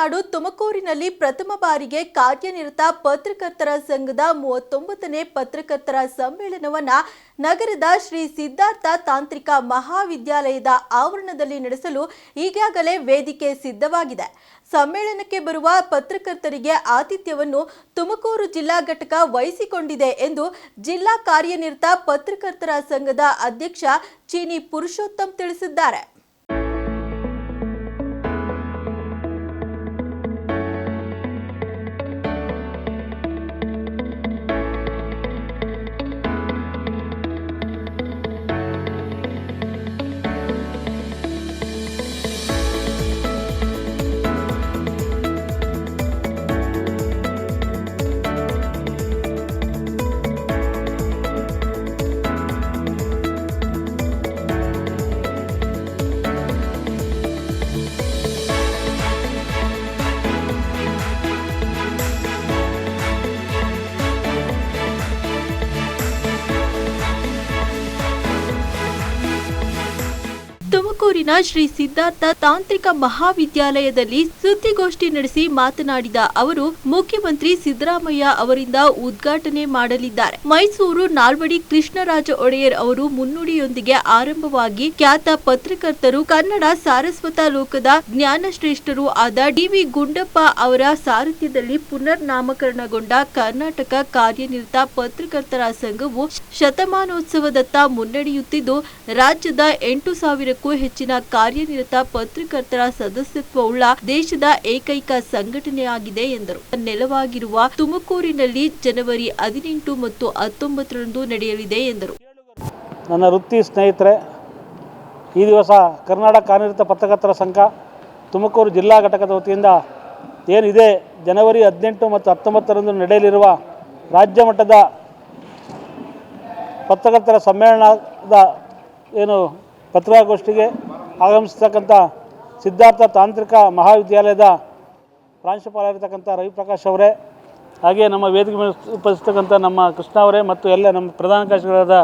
ತಮಿಳುನಾಡು ತುಮಕೂರಿನಲ್ಲಿ ಪ್ರಥಮ ಬಾರಿಗೆ ಕಾರ್ಯನಿರತ ಪತ್ರಕರ್ತರ ಸಂಘದ ಮೂವತ್ತೊಂಬತ್ತನೇ ಪತ್ರಕರ್ತರ ಸಮ್ಮೇಳನವನ್ನ ನಗರದ ಶ್ರೀ ಸಿದ್ಧಾರ್ಥ ತಾಂತ್ರಿಕ ಮಹಾವಿದ್ಯಾಲಯದ ಆವರಣದಲ್ಲಿ ನಡೆಸಲು ಈಗಾಗಲೇ ವೇದಿಕೆ ಸಿದ್ಧವಾಗಿದೆ. ಸಮ್ಮೇಳನಕ್ಕೆ ಬರುವ ಪತ್ರಕರ್ತರಿಗೆ ಆತಿಥ್ಯವನ್ನು ತುಮಕೂರು ಜಿಲ್ಲಾ ಘಟಕ ವಹಿಸಿಕೊಂಡಿದೆ ಎಂದು ಜಿಲ್ಲಾ ಕಾರ್ಯನಿರತ ಪತ್ರಕರ್ತರ ಸಂಘದ ಅಧ್ಯಕ್ಷ ಚೀನಿ ಪುರುಷೋತ್ತಮ್ ತಿಳಿಸಿದ್ದಾರೆ. ಶ್ರೀ ಸಿದ್ಧಾರ್ಥ ತಾಂತ್ರಿಕ ಮಹಾವಿದ್ಯಾಲಯದಲ್ಲಿ ಸುದ್ದಿಗೋಷ್ಠಿ ನಡೆಸಿ ಮಾತನಾಡಿದ ಅವರು, ಮುಖ್ಯಮಂತ್ರಿ ಸಿದ್ದರಾಮಯ್ಯ ಅವರಿಂದ ಉದ್ಘಾಟನೆ ಮಾಡಲಿದ್ದಾರೆ. ಮೈಸೂರು ನಾಲ್ವಡಿ ಕೃಷ್ಣರಾಜ ಒಡೆಯರ್ ಅವರು ಮುನ್ನುಡಿಯೊಂದಿಗೆ ಆರಂಭವಾಗಿ ಖ್ಯಾತ ಪತ್ರಕರ್ತರು ಕನ್ನಡ ಸಾರಸ್ವತ ಲೋಕದ ಜ್ಞಾನಶ್ರೇಷ್ಠರು ಆದ ಡಿವಿ ಗುಂಡಪ್ಪ ಅವರ ಸಾರಥ್ಯದಲ್ಲಿ ಪುನರ್ ನಾಮಕರಣಗೊಂಡ ಕರ್ನಾಟಕ ಕಾರ್ಯನಿರತ ಪತ್ರಕರ್ತರ ಸಂಘವು ಶತಮಾನೋತ್ಸವದತ್ತ ಮುನ್ನಡೆಯುತ್ತಿದ್ದು, ರಾಜ್ಯದ ಎಂಟು ಸಾವಿರಕ್ಕೂ ಹೆಚ್ಚಿನ ಕಾರ್ಯನಿರತ ಪತ್ರಕರ್ತರ ಸದಸ್ಯತ್ವವುಳ್ಳ ದೇಶದ ಏಕೈಕ ಸಂಘಟನೆಯಾಗಿದೆ ಎಂದರು. ನೆಲವಾಗಿರುವ ತುಮಕೂರಿನಲ್ಲಿ ಜನವರಿ ಹದಿನೆಂಟು ಮತ್ತು ಹತ್ತೊಂಬತ್ತರಂದು ನಡೆಯಲಿದೆ ಎಂದರು. ನನ್ನ ವೃತ್ತಿ ಸ್ನೇಹಿತರೆ, ಈ ದಿವಸ ಕರ್ನಾಟಕ ಕಾರ್ಯನಿರತ ಪತ್ರಕರ್ತರ ಸಂಘ ತುಮಕೂರು ಜಿಲ್ಲಾ ಘಟಕದ ವತಿಯಿಂದ ಏನಿದೆ, ಜನವರಿ ಹದಿನೆಂಟು ಮತ್ತು ಹತ್ತೊಂಬತ್ತರಂದು ನಡೆಯಲಿರುವ ರಾಜ್ಯ ಮಟ್ಟದ ಪತ್ರಕರ್ತರ ಸಮ್ಮೇಳನದ ಏನು ಪತ್ರಿಕಾಗೋಷ್ಠಿಗೆ ಆಗಮಿಸ್ತಕ್ಕಂಥ ಸಿದ್ಧಾರ್ಥ ತಾಂತ್ರಿಕ ಮಹಾವಿದ್ಯಾಲಯದ ಪ್ರಾಂಶುಪಾಲರಿರ್ತಕ್ಕಂಥ ರವಿಪ್ರಕಾಶ್ ಅವರೇ ಹಾಗೆ ನಮ್ಮ ವೇದಿಕೆ ಮೇಲೆ ಉಪಸ್ಥಿತಕ್ಕಂಥ ನಮ್ಮ ಕೃಷ್ಣ ಅವರೇ ಮತ್ತು ಎಲ್ಲ ನಮ್ಮ ಪ್ರಧಾನ ಕಾರ್ಯದರ್ಶಿಗಳಾದ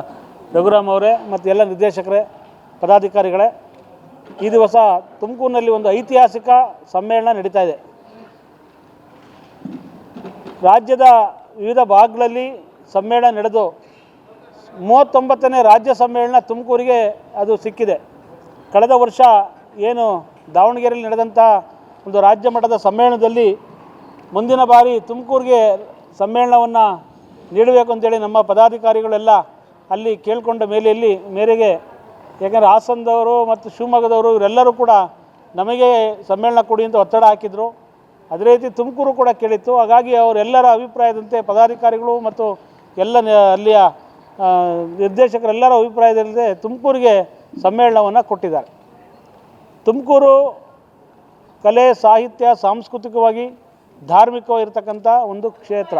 ರಘುರಾಮ್ ಅವರೇ ಮತ್ತು ಎಲ್ಲ ನಿರ್ದೇಶಕರೇ, ಪದಾಧಿಕಾರಿಗಳೇ, ಈ ದಿವಸ ತುಮಕೂರಿನಲ್ಲಿ ಒಂದು ಐತಿಹಾಸಿಕ ಸಮ್ಮೇಳನ ನಡೀತಾ ಇದೆ. ರಾಜ್ಯದ ವಿವಿಧ ಭಾಗಗಳಲ್ಲಿ ಸಮ್ಮೇಳನ ನಡೆದು ಮೂವತ್ತೊಂಬತ್ತನೇ ರಾಜ್ಯ ಸಮ್ಮೇಳನ ತುಮಕೂರಿಗೆ ಅದು ಸಿಕ್ಕಿದೆ. ಕಳೆದ ವರ್ಷ ಏನು ದಾವಣಗೆರೆಯಲ್ಲಿ ನಡೆದಂಥ ಒಂದು ರಾಜ್ಯ ಮಟ್ಟದ ಸಮ್ಮೇಳನದಲ್ಲಿ ಮುಂದಿನ ಬಾರಿ ತುಮಕೂರಿಗೆ ಸಮ್ಮೇಳನವನ್ನು ನೀಡಬೇಕು ಅಂತೇಳಿ ನಮ್ಮ ಪದಾಧಿಕಾರಿಗಳೆಲ್ಲ ಅಲ್ಲಿ ಕೇಳಿಕೊಂಡ ಮೇಲೆಯಲ್ಲಿ ಮೇರೆಗೆ ಯಾಕಂದರೆ ಹಾಸನದವರು ಮತ್ತು ಶಿವಮೊಗ್ಗದವರು ಇವರೆಲ್ಲರೂ ಕೂಡ ನಮಗೆ ಸಮ್ಮೇಳನ ಕೊಡಿ ಅಂತ ಒತ್ತಡ ಹಾಕಿದರು. ಅದೇ ರೀತಿ ತುಮಕೂರು ಕೂಡ ಕೇಳಿತ್ತು. ಹಾಗಾಗಿ ಅವರೆಲ್ಲರ ಅಭಿಪ್ರಾಯದಂತೆ ಪದಾಧಿಕಾರಿಗಳು ಮತ್ತು ಎಲ್ಲ ಅಲ್ಲಿಯ ನಿರ್ದೇಶಕರೆಲ್ಲರ ಅಭಿಪ್ರಾಯದಲ್ಲದೆ. ತುಮಕೂರಿಗೆ ಸಮ್ಮೇಳನವನ್ನು ಕೊಟ್ಟಿದ್ದಾರೆ. ತುಮಕೂರು ಕಲೆ, ಸಾಹಿತ್ಯ, ಸಾಂಸ್ಕೃತಿಕವಾಗಿ ಧಾರ್ಮಿಕವಾಗಿರ್ತಕ್ಕಂಥ ಒಂದು ಕ್ಷೇತ್ರ.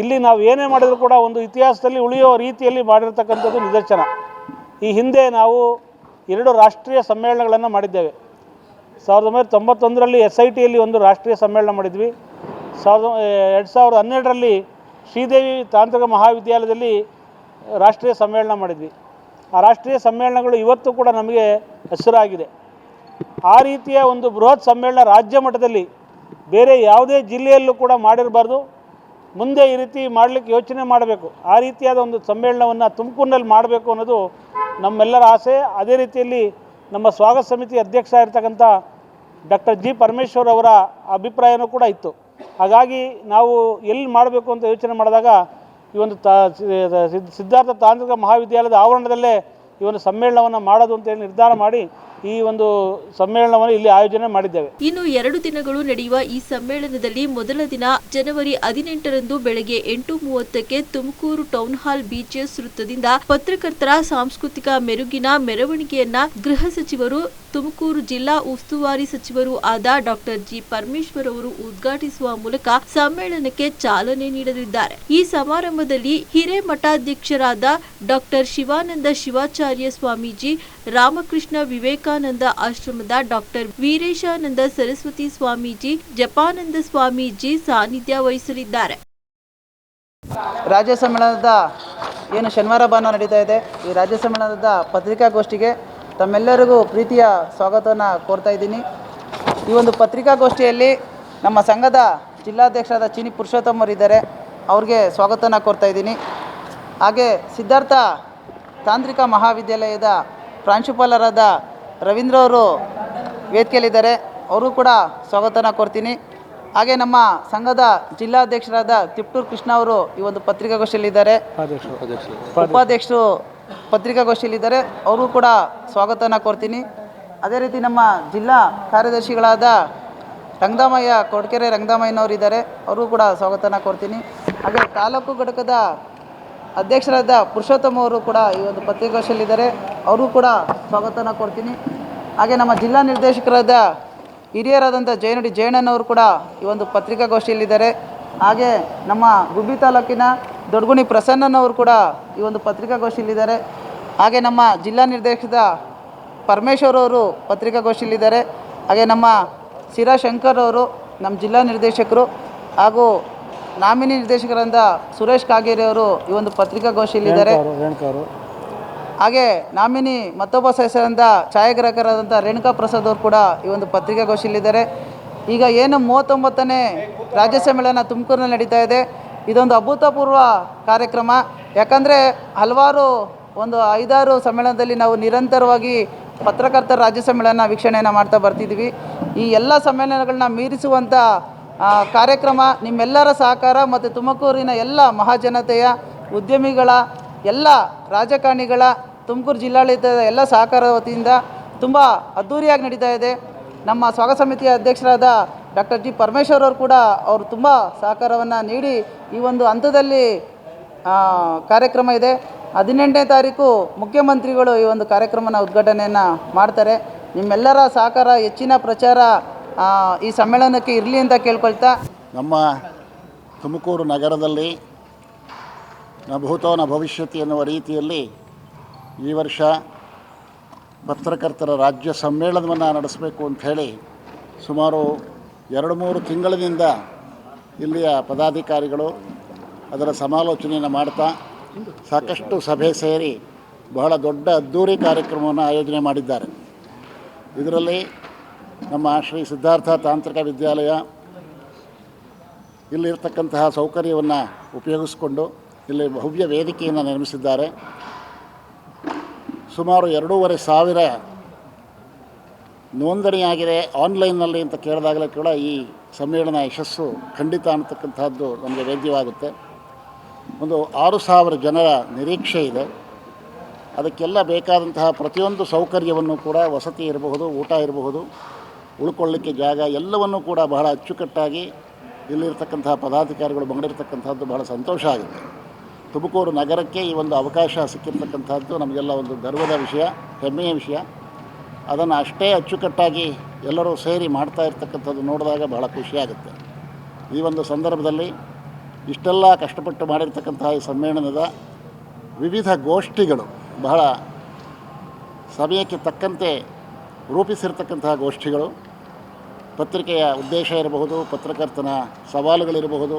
ಇಲ್ಲಿ ನಾವು ಏನೇ ಮಾಡಿದರೂ ಕೂಡ ಒಂದು ಇತಿಹಾಸದಲ್ಲಿ ಉಳಿಯೋ ರೀತಿಯಲ್ಲಿ ಮಾಡಿರ್ತಕ್ಕಂಥದ್ದು ನಿದರ್ಶನ. ಈ ಹಿಂದೆ ನಾವು ಎರಡು ರಾಷ್ಟ್ರೀಯ ಸಮ್ಮೇಳನಗಳನ್ನು ಮಾಡಿದ್ದೇವೆ. ಸಾವಿರದ ಒಂಬೈನೂರ ತೊಂಬತ್ತೊಂದರಲ್ಲಿ ಎಸ್ ಐ ಟಿಯಲ್ಲಿ ಒಂದು ರಾಷ್ಟ್ರೀಯ ಸಮ್ಮೇಳನ ಮಾಡಿದ್ವಿ. ಸಾವಿರದ ಎರಡು ಸಾವಿರದ ಹನ್ನೆರಡರಲ್ಲಿ ಶ್ರೀದೇವಿ ತಾಂತ್ರಿಕ ಮಹಾವಿದ್ಯಾಲಯದಲ್ಲಿ ರಾಷ್ಟ್ರೀಯ ಸಮ್ಮೇಳನ ಮಾಡಿದ್ವಿ. ಆ ರಾಷ್ಟ್ರೀಯ ಸಮ್ಮೇಳನಗಳು ಇವತ್ತು ಕೂಡ ನಮಗೆ ಹೆಸರಾಗಿದೆ. ಆ ರೀತಿಯ ಒಂದು ಬೃಹತ್ ಸಮ್ಮೇಳನ ರಾಜ್ಯ ಮಟ್ಟದಲ್ಲಿ ಬೇರೆ ಯಾವುದೇ ಜಿಲ್ಲೆಯಲ್ಲೂ ಕೂಡ ಮಾಡಿರಬಾರ್ದು. ಮುಂದೆ ಈ ರೀತಿ ಮಾಡಲಿಕ್ಕೆ ಯೋಚನೆ ಮಾಡಬೇಕು. ಆ ರೀತಿಯಾದ ಒಂದು ಸಮ್ಮೇಳನವನ್ನು ತುಮಕೂರಿನಲ್ಲಿ ಮಾಡಬೇಕು ಅನ್ನೋದು ನಮ್ಮೆಲ್ಲರ ಆಸೆ. ಅದೇ ರೀತಿಯಲ್ಲಿ ನಮ್ಮ ಸ್ವಾಗತ ಸಮಿತಿ ಅಧ್ಯಕ್ಷ ಇರತಕ್ಕಂಥ ಡಾಕ್ಟರ್ ಜಿ ಪರಮೇಶ್ವರ್ ಅವರ ಅಭಿಪ್ರಾಯನೂ ಕೂಡ ಇತ್ತು. ಹಾಗಾಗಿ ನಾವು ಎಲ್ಲಿ ಮಾಡಬೇಕು ಅಂತ ಯೋಚನೆ ಮಾಡಿದಾಗ ಈ ಒಂದು ಸಿದ್ಧಾರ್ಥ ತಾಂತ್ರಿಕ ಮಹಾವಿದ್ಯಾಲಯದ ಆವರಣದಲ್ಲೇ ಈ ಒಂದು ಸಮ್ಮೇಳನವನ್ನು ಮಾಡೋದು ಅಂತೇಳಿ ನಿರ್ಧಾರ ಮಾಡಿ ಈ ಒಂದು ಸಮ್ಮೇಳನವನ್ನು ಇಲ್ಲಿ ಆಯೋಜನೆ ಮಾಡಿದ್ದೇವೆ. ಇನ್ನು ಎರಡು ದಿನಗಳು ನಡೆಯುವ ಈ ಸಮ್ಮೇಳನದಲ್ಲಿ ಮೊದಲ ದಿನ ಜನವರಿ ಹದಿನೆಂಟರಂದು ಬೆಳಗ್ಗೆ ಎಂಟು ಮೂವತ್ತಕ್ಕೆ ತುಮಕೂರು ಟೌನ್ ಹಾಲ್ ಬೀಚಸ್ ವೃತ್ತದಿಂದ ಪತ್ರಕರ್ತರ ಸಾಂಸ್ಕೃತಿಕ ಮೆರುಗಿನ ಮೆರವಣಿಗೆಯನ್ನ ಗೃಹ ಸಚಿವರು, ತುಮಕೂರು ಜಿಲ್ಲಾ ಉಸ್ತುವಾರಿ ಸಚಿವರು ಆದ ಡಾಕ್ಟರ್ ಜಿ. ಪರಮೇಶ್ವರ್ ಅವರು ಉದ್ಘಾಟಿಸುವ ಮೂಲಕ ಸಮ್ಮೇಳನಕ್ಕೆ ಚಾಲನೆ ನೀಡಲಿದ್ದಾರೆ. ಈ ಸಮಾರಂಭದಲ್ಲಿ ಹಿರೇಮಠಾಧ್ಯಕ್ಷರಾದ ಡಾಕ್ಟರ್ ಶಿವಾನಂದ ಶಿವಾಚಾರ್ಯ ಸ್ವಾಮೀಜಿ ರಾಮಕೃಷ್ಣ ವಿವೇಕಾನಂದ ಆಶ್ರಮದ ಡಾಕ್ಟರ್ ವೀರೇಶಾನಂದ ಸರಸ್ವತಿ ಸ್ವಾಮೀಜಿ, ಜಪಾನಂದ ಸ್ವಾಮೀಜಿ ಸಾನ್ನಿಧ್ಯ ವಹಿಸಲಿದ್ದಾರೆ. ರಾಜ್ಯ ಸಮ್ಮೇಳನದ ಏನು ಶನಿವಾರ ಭಾನುವಾರ ನಡೀತಾ ಇದೆ. ಈ ರಾಜ್ಯ ಸಮ್ಮೇಳನದ ಪತ್ರಿಕಾಗೋಷ್ಠಿಗೆ ತಮ್ಮೆಲ್ಲರಿಗೂ ಪ್ರೀತಿಯ ಸ್ವಾಗತವನ್ನು ಕೋರ್ತಾ ಇದ್ದೀನಿ. ಈ ಒಂದು ಪತ್ರಿಕಾಗೋಷ್ಠಿಯಲ್ಲಿ ನಮ್ಮ ಸಂಘದ ಜಿಲ್ಲಾಧ್ಯಕ್ಷರಾದ ಚಿನಿ ಪುರುಷೋತ್ತಮ್ ಅವರಿದ್ದಾರೆ. ಅವ್ರಿಗೆ ಸ್ವಾಗತನ ಕೋರ್ತಾ ಇದ್ದೀನಿ. ಹಾಗೆ ಸಿದ್ಧಾರ್ಥ ತಾಂತ್ರಿಕ ಮಹಾವಿದ್ಯಾಲಯದ ಪ್ರಾಂಶುಪಾಲರಾದ ರವೀಂದ್ರ ಅವರು ವೇದಿಕೆಯಲ್ಲಿದ್ದಾರೆ. ಅವರು ಕೂಡ ಸ್ವಾಗತನ ಕೋರ್ತೀನಿ ಹಾಗೆ ನಮ್ಮ ಸಂಘದ ಜಿಲ್ಲಾಧ್ಯಕ್ಷರಾದ ತಿಪ್ಟೂರು ಕೃಷ್ಣ ಅವರು ಈ ಒಂದು ಪತ್ರಿಕಾಗೋಷ್ಠಿಯಲ್ಲಿದ್ದಾರೆ. ಉಪಾಧ್ಯಕ್ಷರು ಪತ್ರಿಕಾಗೋಷ್ಠಿಯಲ್ಲಿದ್ದಾರೆ. ಅವರು ಕೂಡ ಸ್ವಾಗತನ ಕೋರ್ತೀನಿ ಅದೇ ರೀತಿ ನಮ್ಮ ಜಿಲ್ಲಾ ಕಾರ್ಯದರ್ಶಿಗಳಾದ ರಂಗದಾಮಯ್ಯ, ಕೊಡ್ಕೆರೆ ರಂಗದಾಮಯ್ಯನವರು ಇದ್ದಾರೆ ಅವರು ಕೂಡ ಸ್ವಾಗತನ ಕೋರ್ತೀನಿ ಹಾಗೆ ತಾಲೂಕು ಘಟಕದ ಅಧ್ಯಕ್ಷರಾದ ಪುರುಷೋತ್ತಮ ಅವರು ಕೂಡ ಈ ಒಂದು ಪತ್ರಿಕಾಗೋಷ್ಠಿಯಲ್ಲಿದ್ದಾರೆ ಅವ್ರಿಗೂ ಕೂಡ ಸ್ವಾಗತನ ಕೊಡ್ತೀನಿ. ಹಾಗೆ ನಮ್ಮ ಜಿಲ್ಲಾ ನಿರ್ದೇಶಕರಾದ ಹಿರಿಯರಾದಂಥ ಜಯನುಡಿ ಜಯಣ್ಣನವರು ಕೂಡ ಈ ಒಂದು ಪತ್ರಿಕಾಗೋಷ್ಠಿಯಲ್ಲಿದ್ದಾರೆ. ಹಾಗೆ ನಮ್ಮ ಗುಬ್ಬಿ ತಾಲೂಕಿನ ದೊಡ್ಗುಣಿ ಪ್ರಸನ್ನನವರು ಕೂಡ ಈ ಒಂದು ಪತ್ರಿಕಾಗೋಷ್ಠಿಯಲ್ಲಿದ್ದಾರೆ. ಹಾಗೆ ನಮ್ಮ ಜಿಲ್ಲಾ ನಿರ್ದೇಶಕದ ಪರಮೇಶ್ವರ್ ಅವರು ಪತ್ರಿಕಾಗೋಷ್ಠಿಯಲ್ಲಿದ್ದಾರೆ. ಹಾಗೆ ನಮ್ಮ ಸಿರಾ ಶಂಕರ್ ಅವರು, ನಮ್ಮ ಜಿಲ್ಲಾ ನಿರ್ದೇಶಕರು ಹಾಗೂ ನಾಮಿನಿ ನಿರ್ದೇಶಕರಾದ ಸುರೇಶ್ ಕಾಗೇರಿ ಅವರು ಈ ಒಂದು ಪತ್ರಿಕಾಗೋಷ್ಠಿಯಲ್ಲಿದ್ದಾರೆ. ಹಾಗೆ ನಾಮಿನಿ ಮತ್ತೊಬ್ಬ ಸದಸ್ಯರಾದ ಛಾಯಾಗ್ರಾಹಕರಾದಂಥ ರೇಣುಕಾ ಪ್ರಸಾದ್ ಅವರು ಕೂಡ ಈ ಒಂದು ಪತ್ರಿಕಾಗೋಷ್ಠಿಯಲ್ಲಿದ್ದಾರೆ. ಈಗ ಏನು ಮೂವತ್ತೊಂಬತ್ತನೇ ರಾಜ್ಯ ಸಮ್ಮೇಳನ ತುಮಕೂರಿನಲ್ಲಿ ನಡೀತಾ ಇದೆ. ಇದೊಂದು ಅಭೂತಪೂರ್ವ ಕಾರ್ಯಕ್ರಮ. ಯಾಕಂದರೆ ಹಲವಾರು ಒಂದು ಐದಾರು ಸಮ್ಮೇಳನದಲ್ಲಿ ನಾವು ನಿರಂತರವಾಗಿ ಪತ್ರಕರ್ತರ ರಾಜ್ಯ ಸಮ್ಮೇಳನ ವೀಕ್ಷಣೆಯನ್ನು ಮಾಡ್ತಾ ಬರ್ತಿದ್ವಿ. ಈ ಎಲ್ಲ ಸಮ್ಮೇಳನಗಳನ್ನ ಮೀರಿಸುವಂಥ ಕಾರ್ಯಕ್ರಮ ನಿಮ್ಮೆಲ್ಲರ ಸಹಕಾರ ಮತ್ತು ತುಮಕೂರಿನ ಎಲ್ಲ ಮಹಾಜನತೆಯ ಉದ್ಯಮಿಗಳ, ಎಲ್ಲ ರಾಜಕಾರಣಿಗಳ, ತುಮಕೂರು ಜಿಲ್ಲಾಡಳಿತದ ಎಲ್ಲ ಸಹಕಾರ ವತಿಯಿಂದ ತುಂಬ ಅದ್ಧೂರಿಯಾಗಿ ನಡೀತಾ ಇದೆ. ನಮ್ಮ ಸ್ವಾಗತ ಸಮಿತಿಯ ಅಧ್ಯಕ್ಷರಾದ ಡಾಕ್ಟರ್ ಜಿ. ಪರಮೇಶ್ವರ್ ಅವರು ಕೂಡ ಅವರು ತುಂಬ ಸಹಕಾರವನ್ನು ನೀಡಿ ಈ ಒಂದು ಹಂತದಲ್ಲಿ ಕಾರ್ಯಕ್ರಮ ಇದೆ. ಹದಿನೆಂಟನೇ ತಾರೀಕು ಮುಖ್ಯಮಂತ್ರಿಗಳು ಈ ಒಂದು ಕಾರ್ಯಕ್ರಮನ ಉದ್ಘಾಟನೆಯನ್ನು ಮಾಡ್ತಾರೆ. ನಿಮ್ಮೆಲ್ಲರ ಸಹಕಾರ, ಹೆಚ್ಚಿನ ಪ್ರಚಾರ ಈ ಸಮ್ಮೇಳನಕ್ಕೆ ಇರಲಿ ಅಂತ ಕೇಳ್ಕೊಳ್ತಾ? ನಮ್ಮ ತುಮಕೂರು ನಗರದಲ್ಲಿ ನ ಭೂತೋ ನ ಭವಿಷ್ಯತಿ ಎನ್ನುವ ರೀತಿಯಲ್ಲಿ ಈ ವರ್ಷ ಪತ್ರಕರ್ತರ ರಾಜ್ಯ ಸಮ್ಮೇಳನವನ್ನು ನಡೆಸಬೇಕು ಅಂಥೇಳಿ ಸುಮಾರು ಎರಡು ಮೂರು ತಿಂಗಳಿನಿಂದ ಇಲ್ಲಿಯ ಪದಾಧಿಕಾರಿಗಳು ಅದರ ಸಮಾಲೋಚನೆಯನ್ನು ಮಾಡ್ತಾ ಸಾಕಷ್ಟು ಸಭೆ ಸೇರಿ ಬಹಳ ದೊಡ್ಡ ಅದ್ಧೂರಿ ಕಾರ್ಯಕ್ರಮವನ್ನು ಆಯೋಜನೆ ಮಾಡಿದ್ದಾರೆ. ಇದರಲ್ಲಿ ನಮ್ಮ ಶ್ರೀ ಸಿದ್ಧಾರ್ಥ ತಾಂತ್ರಿಕ ವಿದ್ಯಾಲಯ ಇಲ್ಲಿರ್ತಕ್ಕಂತಹ ಸೌಕರ್ಯವನ್ನು ಉಪಯೋಗಿಸಿಕೊಂಡು ಇಲ್ಲಿ ಭವ್ಯ ವೇದಿಕೆಯನ್ನು ನಿರ್ಮಿಸಿದ್ದಾರೆ. ಸುಮಾರು ಎರಡೂವರೆ ಸಾವಿರ ನೋಂದಣಿಯಾಗಿದೆ. ಆನ್ಲೈನ್ನಲ್ಲಿ ಅಂತ ಕೇಳಿದಾಗಲೇ ಕೂಡ ಈ ಸಮ್ಮೇಳನ ಯಶಸ್ಸು ಖಂಡಿತ ಅನ್ನತಕ್ಕಂಥದ್ದು ನಮಗೆ ವೇದ್ಯವಾಗುತ್ತೆ. ಒಂದು ಆರು ಸಾವಿರ ಜನರ ನಿರೀಕ್ಷೆ ಇದೆ. ಅದಕ್ಕೆಲ್ಲ ಬೇಕಾದಂತಹ ಪ್ರತಿಯೊಂದು ಸೌಕರ್ಯವನ್ನು ಕೂಡ ವಸತಿ ಇರಬಹುದು, ಊಟ ಇರಬಹುದು ಉಳ್ಕೊಳ್ಳಿಕ್ಕೆ ಜಾಗ ಎಲ್ಲವನ್ನೂ ಕೂಡ ಬಹಳ ಅಚ್ಚುಕಟ್ಟಾಗಿ ಇಲ್ಲಿರ್ತಕ್ಕಂತಹ ಪದಾಧಿಕಾರಿಗಳು ಮಂಗಡಿರ್ತಕ್ಕಂಥದ್ದು ಬಹಳ ಸಂತೋಷ ಆಗುತ್ತೆ. ತುಮಕೂರು ನಗರಕ್ಕೆ ಈ ಒಂದು ಅವಕಾಶ ಸಿಕ್ಕಿರ್ತಕ್ಕಂಥದ್ದು ನಮಗೆಲ್ಲ ಒಂದು ಗರ್ವದ ವಿಷಯ, ಹೆಮ್ಮೆಯ ವಿಷಯ. ಅದನ್ನು ಅಷ್ಟೇ ಅಚ್ಚುಕಟ್ಟಾಗಿ ಎಲ್ಲರೂ ಸೇರಿ ಮಾಡ್ತಾ ಇರ್ತಕ್ಕಂಥದ್ದು ನೋಡಿದಾಗ ಬಹಳ ಖುಷಿಯಾಗುತ್ತೆ ಈ ಒಂದು ಸಂದರ್ಭದಲ್ಲಿ ಇಷ್ಟೆಲ್ಲ ಕಷ್ಟಪಟ್ಟು ಮಾಡಿರ್ತಕ್ಕಂತಹ ಈ ಸಮ್ಮೇಳನದ ವಿವಿಧ ಗೋಷ್ಠಿಗಳು ಬಹಳ ಸಮಯಕ್ಕೆ ತಕ್ಕಂತೆ ರೂಪಿಸಿರ್ತಕ್ಕಂತಹ ಗೋಷ್ಠಿಗಳು. ಪತ್ರಿಕೆಯ ಉದ್ದೇಶ ಇರಬಹುದು, ಪತ್ರಕರ್ತನ ಸವಾಲುಗಳಿರಬಹುದು,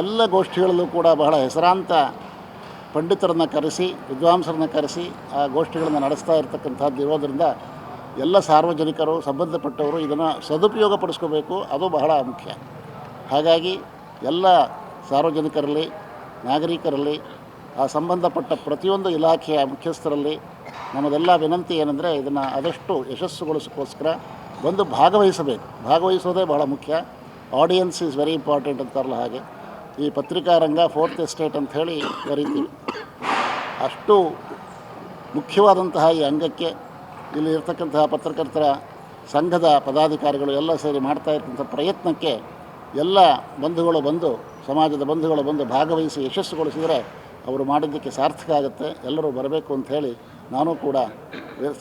ಎಲ್ಲ ಗೋಷ್ಠಿಗಳಲ್ಲೂ ಕೂಡ ಬಹಳ ಹೆಸರಾಂತ ಪಂಡಿತರನ್ನು ಕರೆಸಿ, ವಿದ್ವಾಂಸರನ್ನು ಕರೆಸಿ ಆ ಗೋಷ್ಠಿಗಳನ್ನು ನಡೆಸ್ತಾ ಇರತಕ್ಕಂಥದ್ದು ಇರೋದರಿಂದ ಎಲ್ಲ ಸಾರ್ವಜನಿಕರು, ಸಂಬಂಧಪಟ್ಟವರು ಇದನ್ನು ಸದುಪಯೋಗ ಪಡಿಸ್ಕೋಬೇಕು ಅದು ಬಹಳ ಮುಖ್ಯ. ಹಾಗಾಗಿ ಎಲ್ಲ ಸಾರ್ವಜನಿಕರಲ್ಲಿ, ನಾಗರಿಕರಲ್ಲಿ, ಆ ಸಂಬಂಧಪಟ್ಟ ಪ್ರತಿಯೊಂದು ಇಲಾಖೆಯ ಮುಖ್ಯಸ್ಥರಲ್ಲಿ ನಮ್ಮದೆಲ್ಲ ವಿನಂತಿ ಏನೆಂದರೆ ಇದನ್ನು ಆದಷ್ಟು ಯಶಸ್ಸುಗೊಳಿಸೋಕ್ಕೋಸ್ಕರ ಬಂದು ಭಾಗವಹಿಸಬೇಕು. ಭಾಗವಹಿಸೋದೇ ಬಹಳ ಮುಖ್ಯ. ಆಡಿಯನ್ಸ್ ಈಸ್ ವೆರಿ ಇಂಪಾರ್ಟೆಂಟ್ ಅಂತಾರಲ್ಲ ಹಾಗೆ. ಈ ಪತ್ರಿಕಾ ರಂಗ ಫೋರ್ತ್ ಎಸ್ಟೇಟ್ ಅಂತ ಹೇಳಿ ಕರಿತೀವಿ ಅಷ್ಟು ಮುಖ್ಯವಾದಂತಹ ಈ ಅಂಗಕ್ಕೆ ಇಲ್ಲಿ ಇರ್ತಕ್ಕಂತಹ ಪತ್ರಕರ್ತರ ಸಂಘದ ಪದಾಧಿಕಾರಿಗಳು ಎಲ್ಲ ಸೇರಿ ಮಾಡ್ತಾ ಇರ್ತಂಥ ಪ್ರಯತ್ನಕ್ಕೆ ಎಲ್ಲ ಬಂಧುಗಳು ಬಂದು, ಸಮಾಜದ ಬಂಧುಗಳು ಬಂದು ಭಾಗವಹಿಸಿ ಯಶಸ್ಸುಗೊಳಿಸಿದರೆ ಅವರು ಮಾಡಿದ್ದಕ್ಕೆ ಸಾರ್ಥಕ ಆಗುತ್ತೆ. ಎಲ್ಲರೂ ಬರಬೇಕು ಅಂತ ಹೇಳಿ ನಾನು ಕೂಡ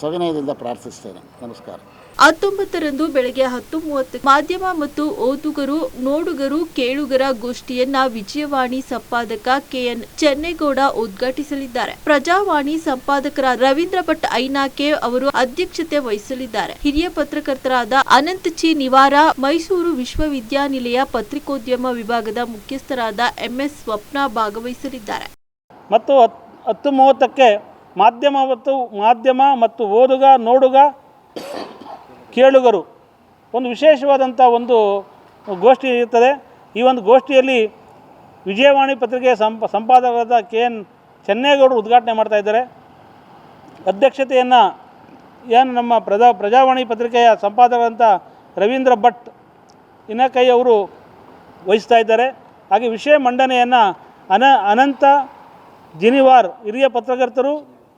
ಸವಿನಯದಿಂದ ಪ್ರಾರ್ಥಿಸ್ತೇನೆ. ನಮಸ್ಕಾರ. ಹತ್ತೊಂಬತ್ತರಂದು ಬೆಳಗ್ಗೆ ಹತ್ತು ಮೂವತ್ತು ಮಾಧ್ಯಮ ಮತ್ತು ಓದುಗರು, ನೋಡುಗರು, ಕೇಳುಗರ ಗೋಷ್ಠಿಯನ್ನ ವಿಜಯವಾಣಿ ಸಂಪಾದಕ ಕೆಎನ್ ಚೆನ್ನೇಗೌಡ ಉದ್ಘಾಟಿಸಲಿದ್ದಾರೆ. ಪ್ರಜಾವಾಣಿ ಸಂಪಾದಕರ ರವೀಂದ್ರ ಭಟ್ ಐನಾಕೆ ಅವರು ಅಧ್ಯಕ್ಷತೆ ವಹಿಸಲಿದ್ದಾರೆ. ಹಿರಿಯ ಪತ್ರಕರ್ತರಾದ ಅನಂತ ಚಿ ನಿವಾರ, ಮೈಸೂರು ವಿಶ್ವವಿದ್ಯಾನಿಲಯ ಪತ್ರಿಕೋದ್ಯಮ ವಿಭಾಗದ ಮುಖ್ಯಸ್ಥರಾದ ಎಂಎಸ್ ಸ್ವಪ್ನ ಭಾಗವಹಿಸಲಿದ್ದಾರೆ. ಮತ್ತು ಹತ್, ಹತ್ತು ಮೂವತ್ತಕ್ಕೆ ಮಾಧ್ಯಮ ಮತ್ತು ಮಾಧ್ಯಮ ಮತ್ತು ಓದುಗ, ನೋಡುಗ ಕೇಳುಗರು. ಒಂದು ವಿಶೇಷವಾದಂಥ ಒಂದು ಗೋಷ್ಠಿ ಇರ್ತದೆ. ಈ ಒಂದು ಗೋಷ್ಠಿಯಲ್ಲಿ ವಿಜಯವಾಣಿ ಪತ್ರಿಕೆಯ ಸಂಪ, ಸಂಪಾದಕರಾದ ಕೆ ಎನ್ ಚೆನ್ನೇಗೌಡರು ಉದ್ಘಾಟನೆ ಮಾಡ್ತಾ ಇದ್ದಾರೆ. ಅಧ್ಯಕ್ಷತೆಯನ್ನು ಏನು ನಮ್ಮ ಪ್ರಜಾ, ಪ್ರಜಾವಾಣಿ ಪತ್ರಿಕೆಯ ಸಂಪಾದಕರಂಥ ರವೀಂದ್ರ ಭಟ್ ಇನಕೈ ಅವರು ವಹಿಸ್ತಾ ಇದ್ದಾರೆ. ಹಾಗೆ ವಿಷಯ ಮಂಡನೆಯನ್ನು ಅನ, ಅನಂತ ಜಿನಿವಾರ್ ಹಿರಿಯ ಪತ್ರಕರ್ತರು,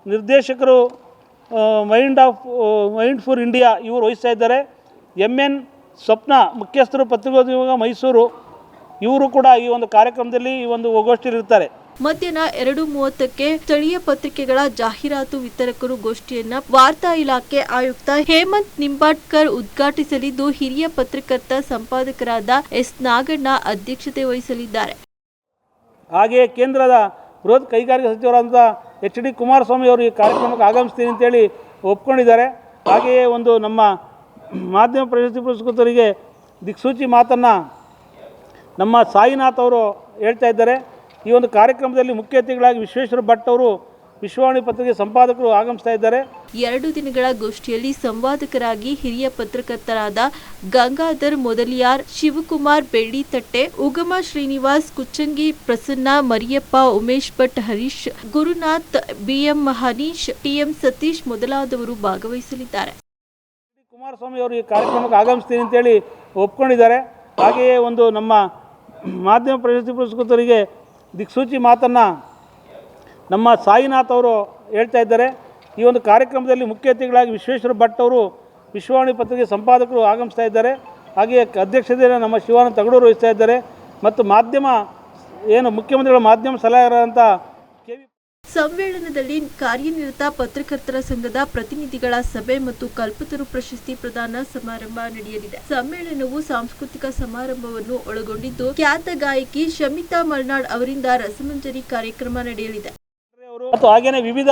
ನಿರ್ದೇಶಕರು mind of mind for India ಇವರು ವಹಿಸ್ತಾ ಇದ್ದಾರೆ. ಎಂ ಎನ್ ಸ್ವಪ್ನ ಮುಖ್ಯಸ್ಥರು ಪತ್ರಿಕೋದ್ಯಮ ಮೈಸೂರು ಇವರು ಕೂಡ ಈ ಒಂದು ಕಾರ್ಯಕ್ರಮದಲ್ಲಿ ಈ ಒಂದು ಗೋಷ್ಠಿಯಲ್ಲಿರ್ತಾರೆ. ಮಧ್ಯಾಹ್ನ ಎರಡು ಮೂವತ್ತಕ್ಕೆ ಸ್ಥಳೀಯ ಪತ್ರಿಕೆಗಳ ಜಾಹೀರಾತು ವಿತರಕರು ಗೋಷ್ಠಿಯನ್ನ ವಾರ್ತಾ ಇಲಾಖೆ ಆಯುಕ್ತ ಹೇಮಂತ್ ನಿಂಬಾಟ್ಕರ್ ಉದ್ಘಾಟಿಸಲಿದ್ದು ಹಿರಿಯ ಪತ್ರಕರ್ತ ಸಂಪಾದಕರಾದ ಎಸ್ ನಾಗಣ್ಣ ಅಧ್ಯಕ್ಷತೆ ವಹಿಸಲಿದ್ದಾರೆ. ಹಾಗೆಯೇ ಕೇಂದ್ರದ ಬೃಹತ್ ಕೈಗಾರಿಕಾ ಸಚಿವರಾದಂಥ ಎಚ್ ಡಿ ಕುಮಾರಸ್ವಾಮಿ ಅವರು ಈ ಕಾರ್ಯಕ್ರಮಕ್ಕೆ ಆಗಮಿಸ್ತೀನಿ ಅಂತೇಳಿ ಒಪ್ಕೊಂಡಿದ್ದಾರೆ. ಹಾಗೆಯೇ ಒಂದು ನಮ್ಮ ಮಾಧ್ಯಮ ಪ್ರಶಸ್ತಿ ಪುರಸ್ಕೃತರಿಗೆ ದಿಕ್ಸೂಚಿ ಮಾತನ್ನು ನಮ್ಮ ಸಾಯಿನಾಥ್ ಅವರು ಹೇಳ್ತಾ ಇದ್ದಾರೆ. ಈ ಒಂದು ಕಾರ್ಯಕ್ರಮದಲ್ಲಿ ಮುಖ್ಯ ಅತಿಥಿಗಳಾಗಿ ವಿಶ್ವೇಶ್ವರ ಭಟ್ ಅವರು ವಿಶ್ವವಾಣಿ ಪತ್ರಿಕೆ ಸಂಪಾದಕರು ಆಗಮಿಸ್ತಾ ಇದ್ದಾರೆ. ಎರಡು ದಿನಗಳ ಗೋಷ್ಠಿಯಲ್ಲಿ ಸಂವಾದಕರಾಗಿ ಹಿರಿಯ ಪತ್ರಕರ್ತರಾದ ಗಂಗಾಧರ್ ಮೊದಲಿಯಾರ್ ಶಿವಕುಮಾರ್ ಬೆಳ್ಳಿತಟ್ಟೆ ಉಗಮ ಶ್ರೀನಿವಾಸ್ ಕುಚ್ಚಂಗಿ ಪ್ರಸನ್ನ ಮರಿಯಪ್ಪ ಉಮೇಶ್ ಭಟ್ ಹರೀಶ್ ಗುರುನಾಥ್ ಬಿಎಂ ಹನೀಶ್ ಟಿಎಂ ಸತೀಶ್ ಮೊದಲಾದವರು ಭಾಗವಹಿಸಲಿದ್ದಾರೆ. ಕುಮಾರಸ್ವಾಮಿ ಅವರು ಈ ಕಾರ್ಯಕ್ರಮಕ್ಕೆ ಆಗಮಿಸ್ತೀನಿ ಅಂತೇಳಿ ಒಪ್ಕೊಂಡಿದ್ದಾರೆ. ಹಾಗೆಯೇ ಒಂದು ನಮ್ಮ ಮಾಧ್ಯಮ ಪ್ರಶಸ್ತಿ ಪುರಸ್ಕೃತರಿಗೆ ದಿಕ್ಸೂಚಿ ಮಾತನ್ನು ನಮ್ಮ ಸಾಯಿನಾಥ್ ಅವರು ಹೇಳ್ತಾ ಇದ್ದಾರೆ, ಈ ಒಂದು ಕಾರ್ಯಕ್ರಮದಲ್ಲಿ ಮುಖ್ಯ ಅತಿಥಿಗಳಾಗಿ ವಿಶ್ವೇಶ್ವರ ಭಟ್ ಅವರು ವಿಶ್ವವಾಣಿ ಪತ್ರಿಕೆ ಸಂಪಾದಕರು ಆಗಮಿಸ್ತಾ ಇದ್ದಾರೆ, ಹಾಗೆಯೇ ಅಧ್ಯಕ್ಷತೆಯನ್ನು ನಮ್ಮ ಶಿವಾನಂದ ತಗಡೂರು ವಹಿಸ್ತಾ ಇದ್ದಾರೆ, ಮತ್ತು ಮಾಧ್ಯಮ, ಏನು ಮುಖ್ಯಮಂತ್ರಿಗಳ ಮಾಧ್ಯಮ ಸಲಹೆಗಾರರಂಥ ವಿ ಸಮ್ಮೇಳನದಲ್ಲಿ ಕಾರ್ಯನಿರತ ಪತ್ರಕರ್ತರ ಸಂಘದ ಪ್ರತಿನಿಧಿಗಳ ಸಭೆ ಮತ್ತು ಕಲ್ಪತರು ಪ್ರಶಸ್ತಿ ಪ್ರದಾನ ಸಮಾರಂಭ ನಡೆಯಲಿದೆ. ಸಮ್ಮೇಳನವು ಸಾಂಸ್ಕೃತಿಕ ಸಮಾರಂಭವನ್ನು ಒಳಗೊಂಡಿದ್ದು, ಖ್ಯಾತ ಗಾಯಕಿ ಶಮಿತಾ ಮಲ್ನಾಡ್ ಅವರಿಂದ ರಸಮಂಜರಿ ಕಾರ್ಯಕ್ರಮ ನಡೆಯಲಿದೆ. ಮತ್ತು ಹಾಗೆಯೇ ವಿವಿಧ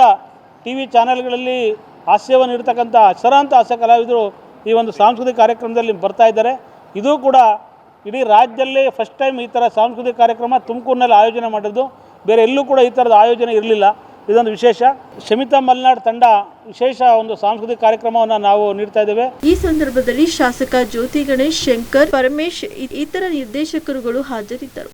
ಟಿ ವಿ ಚಾನೆಲ್ಗಳಲ್ಲಿ ಹಾಸ್ಯವನ್ನು ಇಡ್ತಕ್ಕಂಥ ಅಕ್ಷರಾಂತ ಹಾಸ್ಯ ಕಲಾವಿದರು ಈ ಒಂದು ಸಾಂಸ್ಕೃತಿಕ ಕಾರ್ಯಕ್ರಮದಲ್ಲಿ ಬರ್ತಾ ಇದ್ದಾರೆ. ಇದು ಕೂಡ ಇಡೀ ರಾಜ್ಯದಲ್ಲಿ ಫಸ್ಟ್ ಟೈಮ್ ಈ ಥರ ಸಾಂಸ್ಕೃತಿಕ ಕಾರ್ಯಕ್ರಮ ತುಮಕೂರಿನಲ್ಲಿ ಆಯೋಜನೆ ಮಾಡಿದ್ದು. ಬೇರೆ ಎಲ್ಲೂ ಕೂಡ ಈ ಥರದ ಆಯೋಜನೆ ಇರಲಿಲ್ಲ. ಇದೊಂದು ವಿಶೇಷ. ಶಮಿತಾ ಮಲ್ನಾಡ್ ತಂಡ ವಿಶೇಷ ಒಂದು ಸಾಂಸ್ಕೃತಿಕ ಕಾರ್ಯಕ್ರಮವನ್ನು ನಾವು ನೀಡ್ತಾ ಇದ್ದೇವೆ. ಈ ಸಂದರ್ಭದಲ್ಲಿ ಶಾಸಕ ಜ್ಯೋತಿ ಗಣೇಶ್ ಶಂಕರ್, ಪರಮೇಶ್ ಇತರ ನಿರ್ದೇಶಕರುಗಳು ಹಾಜರಿದ್ದರು.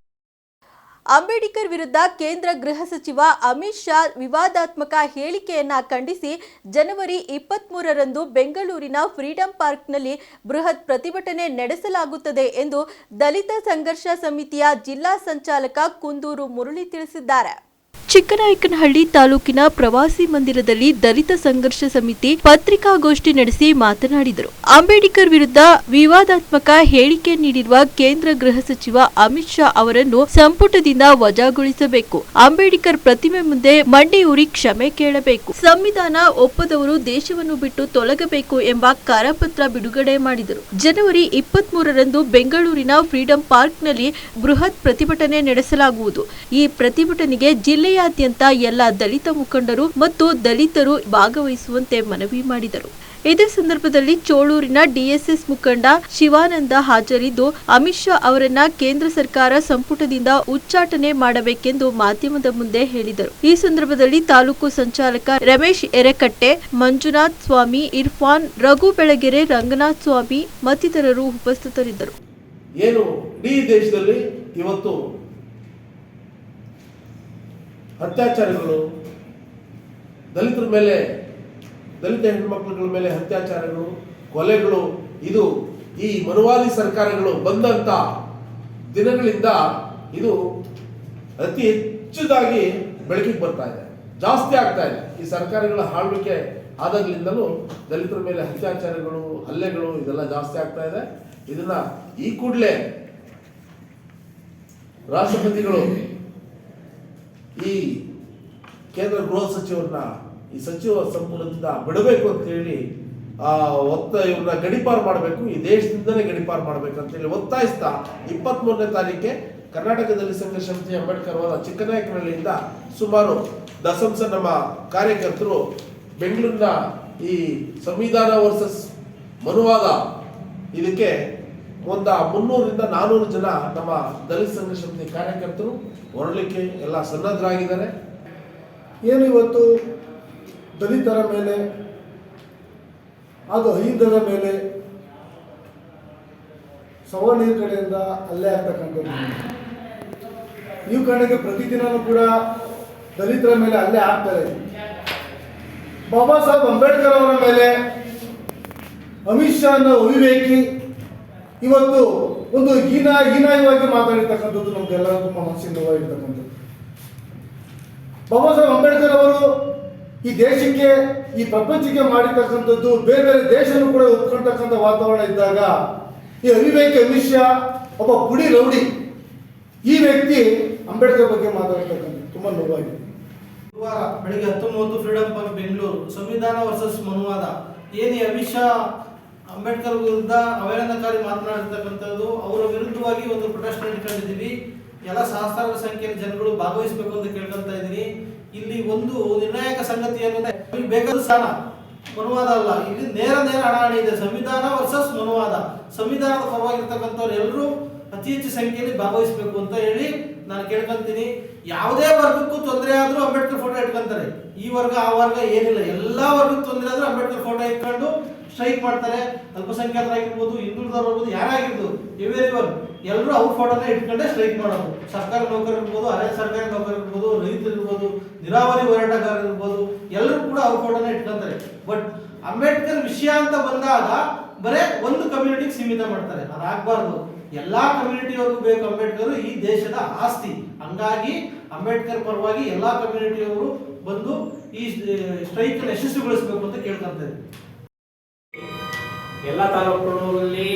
ಅಂಬೇಡ್ಕರ್ ವಿರುದ್ಧ ಕೇಂದ್ರ ಗೃಹ ಸಚಿವ ಅಮಿತ್ ಶಾ ವಿವಾದಾತ್ಮಕ ಹೇಳಿಕೆಯನ್ನ ಖಂಡಿಸಿ ಜನವರಿ ಇಪ್ಪತ್ಮೂರರಂದು ಬೆಂಗಳೂರಿನ ಫ್ರೀಡಂ ಪಾರ್ಕ್ನಲ್ಲಿ ಬೃಹತ್ ಪ್ರತಿಭಟನೆ ನಡೆಸಲಾಗುತ್ತದೆ ಎಂದು ದಲಿತ ಸಂಘರ್ಷ ಸಮಿತಿಯ ಜಿಲ್ಲಾ ಸಂಚಾಲಕ ಕುಂದೂರು ಮುರಳಿ ತಿಳಿಸಿದ್ದಾರೆ. ಚಿಕ್ಕನಾಯಕನಹಳ್ಳಿ ತಾಲೂಕಿನ ಪ್ರವಾಸಿ ಮಂದಿರದಲ್ಲಿ ದಲಿತ ಸಂಘರ್ಷ ಸಮಿತಿ ಪತ್ರಿಕಾಗೋಷ್ಠಿ ನಡೆಸಿ ಮಾತನಾಡಿದರು. ಅಂಬೇಡ್ಕರ್ ವಿರುದ್ಧ ವಿವಾದಾತ್ಮಕ ಹೇಳಿಕೆ ನೀಡಿರುವ ಕೇಂದ್ರ ಗೃಹ ಸಚಿವ ಅಮಿತ್ ಶಾ ಅವರನ್ನು ಸಂಪುಟದಿಂದ ವಜಾಗೊಳಿಸಬೇಕು. ಅಂಬೇಡ್ಕರ್ ಪ್ರತಿಮೆ ಮುಂದೆ ಮಂಡಿಯೂರಿ ಕ್ಷಮೆ ಕೇಳಬೇಕು. ಸಂವಿಧಾನ ಒಪ್ಪದವರು ದೇಶವನ್ನು ಬಿಟ್ಟು ತೊಲಗಬೇಕು ಎಂಬ ಕರಪತ್ರ ಬಿಡುಗಡೆ ಮಾಡಿದರು. ಜನವರಿ ಇಪ್ಪತ್ತ್ ಮೂರರಂದು ಬೆಂಗಳೂರಿನ ಫ್ರೀಡಂ ಪಾರ್ಕ್ನಲ್ಲಿ ಬೃಹತ್ ಪ್ರತಿಭಟನೆ ನಡೆಸಲಾಗುವುದು. ಈ ಪ್ರತಿಭಟನೆಗೆ ಜಿಲ್ಲೆಯಾದ್ಯಂತ ಎಲ್ಲ ದಲಿತ ಮುಖಂಡರು ಮತ್ತು ದಲಿತರು ಭಾಗವಹಿಸುವಂತೆ ಮನವಿ ಮಾಡಿದರು. ಇದೇ ಸಂದರ್ಭದಲ್ಲಿ ಚೋಳೂರಿನ ಡಿಎಸ್ಎಸ್ ಮುಖಂಡ ಶಿವಾನಂದ ಹಾಜರಿದ್ದು, ಅಮಿತ್ ಶಾ ಅವರನ್ನ ಕೇಂದ್ರ ಸರ್ಕಾರ ಸಂಪುಟದಿಂದ ಉಚ್ಚಾಟನೆ ಮಾಡಬೇಕೆಂದು ಮಾಧ್ಯಮದ ಮುಂದೆ ಹೇಳಿದರು. ಈ ಸಂದರ್ಭದಲ್ಲಿ ತಾಲೂಕು ಸಂಚಾಲಕ ರಮೇಶ್ ಎರೆಕಟ್ಟೆ, ಮಂಜುನಾಥ್ ಸ್ವಾಮಿ, ಇರ್ಫಾನ್ ರಘು ಬೆಳಗೆರೆ, ರಂಗನಾಥ್ ಸ್ವಾಮಿ ಮತ್ತಿತರರು ಉಪಸ್ಥಿತರಿದ್ದರು. ಏನು ದೇಶದಲ್ಲಿ ಇವತ್ತು ಅತ್ಯಾಚಾರಗಳು, ದಲಿತರ ಮೇಲೆ, ದಲಿತ ಹೆಣ್ಮಕ್ಳುಗಳ ಮೇಲೆ ಅತ್ಯಾಚಾರಗಳು, ಕೊಲೆಗಳು, ಇದು ಈ ಮನುವಾದಿ ಸರ್ಕಾರಗಳು ಬಂದಂತ ದಿನಗಳಿಂದ ಇದು ಅತಿ ಹೆಚ್ಚುದಾಗಿ ಬೆಳಕಿಗೆ ಬರ್ತಾ ಇದೆ. ಜಾಸ್ತಿ ಆಗ್ತಾ ಇದೆ. ಈ ಸರ್ಕಾರಗಳ ಆಳ್ವಿಕೆ ಆದಾಗ್ಲಿಂದಲೂ ದಲಿತರ ಮೇಲೆ ಅತ್ಯಾಚಾರಗಳು, ಹಲ್ಲೆಗಳು ಇದೆಲ್ಲ ಜಾಸ್ತಿ ಆಗ್ತಾ ಇದೆ. ಇದನ್ನ ಈ ಕೂಡಲೇ ರಾಷ್ಟ್ರಪತಿಗಳು ಈ ಕೇಂದ್ರ ಗೃಹ ಸಚಿವರನ್ನ, ಈ ಸಚಿವ ಸಂಪುಟದಿಂದ ಬಿಡಬೇಕು ಅಂತ ಹೇಳಿ, ಆ, ಒತ್ತ ಇವ್ರನ್ನ ಗಡಿಪಾರು ಮಾಡಬೇಕು, ಈ ದೇಶದಿಂದಲೇ ಗಡಿಪಾರು ಮಾಡಬೇಕು ಅಂತ ಹೇಳಿ ಒತ್ತಾಯಿಸ್ತಾ ಇಪ್ಪತ್ತ್ ಮೂರನೇ ತಾರೀಕೆ ಕರ್ನಾಟಕದಲ್ಲಿ ಸಂಘರ್ಷ ಸಮಿತಿ ಅಂಬೇಡ್ಕರ್ ಅವರ ಚಿಕ್ಕನಾಯಕನಹಳ್ಳಿಯಿಂದ ಸುಮಾರು ದಸಂಸ ನಮ್ಮ ಕಾರ್ಯಕರ್ತರು ಬೆಂಗಳೂರಿನ ಈ ಸಂವಿಧಾನ ವರ್ಸಸ್ ಮನುವಾದ ಇದಕ್ಕೆ ಒಂದ ಮುನ್ನೂರರಿಂದ ನಾನೂರು ಜನ ನಮ್ಮ ದಲಿತ ಸಂಘ ಸಮಿತಿ ಕಾರ್ಯಕರ್ತರು ಹೊರಡಲಿಕ್ಕೆ ಎಲ್ಲ ಸನ್ನದ್ಧರಾಗಿದ್ದಾರೆ ಏನು ಇವತ್ತು ದಲಿತರ ಮೇಲೆ, ಅದು ಐದರ ಮೇಲೆ ಸವರ್ಣೀಯ ಕಡೆಯಿಂದ ಅಲ್ಲೇ ಆಗ್ತಕ್ಕಂಥದ್ದು. ಈ ಕಡೆಗೆ ಪ್ರತಿದಿನವೂ ಕೂಡ ದಲಿತರ ಮೇಲೆ ಅಲ್ಲೇ ಆಗ್ತಾರೆ. ಬಾಬಾ ಸಾಹೇಬ್ ಅಂಬೇಡ್ಕರ್ ಅವರ ಮೇಲೆ ಅಮಿತ್ ಶಾ ಅವಿವೇಕಿ ಇವತ್ತು ಒಂದು ಹೀನ ಹೀನಾಯವಾಗಿ ಮಾತಾಡಿರ್ತಕ್ಕಂಥದ್ದು ನಮ್ಗೆಲ್ಲರಿಗೂ ತುಂಬ ಮನಸ್ಸಿಗೆ ನೋವಾಗಿರ್ತಕ್ಕಂಥದ್ದು ಬಾಬಾ ಸಾಹೇಬ್ ಅಂಬೇಡ್ಕರ್ ಅವರು ಈ ದೇಶಕ್ಕೆ, ಈ ಪ್ರಪಂಚಕ್ಕೆ ಮಾಡಿರ್ತಕ್ಕಂಥದ್ದು, ಬೇರೆ ಬೇರೆ ದೇಶನೂ ಕೂಡ ಒಪ್ಕೊಳ್ತಕ್ಕಂಥ ವಾತಾವರಣ ಇದ್ದಾಗ, ಈ ಅವಿವೇಕ ಅಮಿತ್ ಶಾ ಒಬ್ಬ ಪುಡಿ ರೌಡಿ, ಈ ವ್ಯಕ್ತಿ ಅಂಬೇಡ್ಕರ್ ಬಗ್ಗೆ ಮಾತಾಡ್ತಕ್ಕಂಥದ್ದು ತುಂಬ ನೋವಾಗಿದೆ. ಗುರುವಾರ ಬೆಳಿಗ್ಗೆ ಹತ್ತು ಮೂವತ್ತು ಫ್ರೀಡಂ ಪಾರ್ಕ್ ಬೆಂಗಳೂರು, ಸಂವಿಧಾನ ವರ್ಸಸ್ ಮನುವಾದ, ಏನು ಅಮಿತ್ ಶಾ ಅಂಬೇಡ್ಕರ್ ವಿರುದ್ಧ ಅವಹೇಳನಕಾರಿ ಮಾತನಾಡಿರ್ತಕ್ಕಂಥದ್ದು, ಅವರ ವಿರುದ್ಧವಾಗಿ ಒಂದು ಪ್ರೊಟೆಸ್ಟ್ ಇಟ್ಕೊಂಡಿದ್ದೀವಿ ಎಲ್ಲ ಸಹಸ್ರಾರು ಸಂಖ್ಯೆಯಲ್ಲಿ ಜನಗಳು ಭಾಗವಹಿಸಬೇಕು ಅಂತ ಕೇಳ್ಕೊಳ್ತಾ ಇದ್ದೀನಿ. ಇಲ್ಲಿ ಒಂದು ನಿರ್ಣಾಯಕ ಸಂಗತಿ ಏನಂದ್ರೆ ಇಲ್ಲಿ ಬೇಕಾದ ಸ್ಥಾನ, ಮನುವಾದ ಅಲ್ಲ. ಇಲ್ಲಿ ನೇರ ನೇರ ಹಣಾಹಣಿ ಇದೆ. ಸಂವಿಧಾನ ವರ್ಸಸ್ ಮನುವಾದ. ಸಂವಿಧಾನದ ಪರವಾಗಿರ್ತಕ್ಕಂಥವ್ರು ಎಲ್ಲರೂ ಅತಿ ಹೆಚ್ಚು ಸಂಖ್ಯೆಯಲ್ಲಿ ಭಾಗವಹಿಸಬೇಕು ಅಂತ ಹೇಳಿ ನಾನು ಕೇಳ್ಕೊಂತೀನಿ. ಯಾವುದೇ ವರ್ಗಕ್ಕೂ ತೊಂದರೆ ಆದರೂ ಅಂಬೇಡ್ಕರ್ ಫೋಟೋ ಇಟ್ಕೊಂತಾರೆ ಈ ವರ್ಗ, ಆ ವರ್ಗ ಏನಿಲ್ಲ. ಎಲ್ಲ ವರ್ಗಕ್ಕೆ ತೊಂದರೆ ಆದ್ರೂ ಅಂಬೇಡ್ಕರ್ ಫೋಟೋ ಇಟ್ಕೊಂಡು ಸ್ಟ್ರೈಕ್ ಮಾಡ್ತಾರೆ, ಅಲ್ಪಸಂಖ್ಯಾತರಾಗಿರ್ಬೋದು ಹಿಂದುಳಿದವರಾಗಿರ್ಬೋದು ಯಾರಾಗಿರ್ಬೋದು ಎವ್ರಿ ಒನ್ ಎಲ್ಲರೂ ಅವ್ರ ಫೋಟೋನ ಇಟ್ಕೊಂಡೇ ಸ್ಟ್ರೈಕ್ ಮಾಡೋದು. ಸರ್ಕಾರಿ ನೌಕರರು ಇರ್ಬೋದು ಅರೆ ಸರ್ಕಾರಿ ನೌಕರರು ಇರ್ಬೋದು ರೈತರು ಇರ್ಬೋದು ನೀರಾವರಿ ಹೋರಾಟಗಾರರು ಇರ್ಬೋದು, ಎಲ್ಲರೂ ಕೂಡ ಅವ್ರ ಫೋಟೋನ ಇಟ್ಕೊಂತಾರೆ. ಬಟ್ ಅಂಬೇಡ್ಕರ್ ವಿಷಯ ಅಂತ ಬಂದಾಗ ಬರೇ ಒಂದು ಕಮ್ಯುನಿಟಿಗೆ ಸೀಮಿತ ಮಾಡ್ತಾರೆ. ಅದಾಗಬಾರ್ದು ಎಲ್ಲಾ ಕಮ್ಯುನಿಟಿಯವ್ರಿಗೂ ಬೇಕು ಅಂಬೇಡ್ಕರ್ ಈ ದೇಶದ ಆಸ್ತಿ. ಹಂಗಾಗಿ ಅಂಬೇಡ್ಕರ್ ಪರವಾಗಿ ಎಲ್ಲಾ ಕಮ್ಯುನಿಟಿಯವರು ಬಂದು ಈ, ಸ್ಟ್ರೈಕ್ ಯಶಸ್ವಿಗೊಳಿಸಬೇಕು ಅಂತ ಕೇಳ್ಕೊಂತಾರೆ ಎಲ್ಲ ತಾಲೂಕುಗಳಲ್ಲಿ